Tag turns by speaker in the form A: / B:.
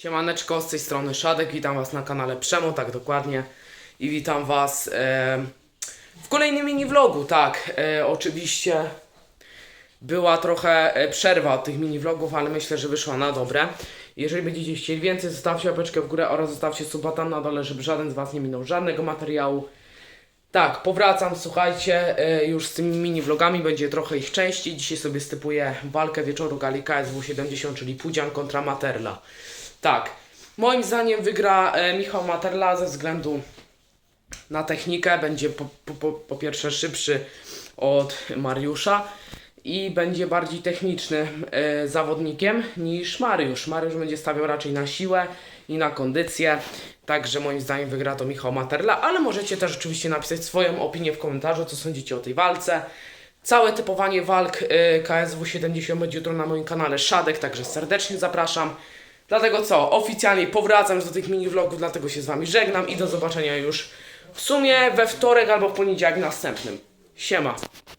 A: Siemaneczko, z tej strony Szadek, witam Was na kanale Przemo, tak dokładnie. I witam Was e, w kolejnym mini vlogu, tak. E, oczywiście była trochę e, przerwa od tych mini vlogów, ale myślę, że wyszła na dobre. Jeżeli będziecie chcieli więcej, zostawcie łapeczkę w górę oraz zostawcie suba tam na dole, żeby żaden z Was nie minął żadnego materiału. Tak, powracam, słuchajcie, e, już z tymi mini vlogami, będzie trochę ich częściej. Dzisiaj sobie stypuję walkę wieczoru gali KSW 70, czyli Pudzian kontra Materla. Tak, moim zdaniem wygra e, Michał Materla ze względu na technikę. Będzie po, po, po, pierwsze szybszy od Mariusza i będzie bardziej technicznym e, zawodnikiem niż Mariusz. Mariusz będzie stawiał raczej na siłę i na kondycję. Także moim zdaniem wygra to Michał Materla, ale możecie też oczywiście napisać swoją opinię w komentarzu, co sądzicie o tej walce. Całe typowanie walk y, KSW 70 będzie jutro na moim kanale Szadek, także serdecznie zapraszam. Dlatego co, oficjalnie powracam do tych mini vlogów, dlatego się z Wami żegnam i do zobaczenia już w sumie we wtorek albo poniedziałek następnym. Siema.